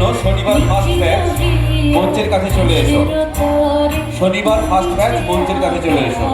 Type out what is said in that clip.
জন্য শনিবার first batch মঞ্চের কাছে চলে এসো। শনিবার ফার্স্ট ব্যাচ মঞ্চের কাছে চলে এসো।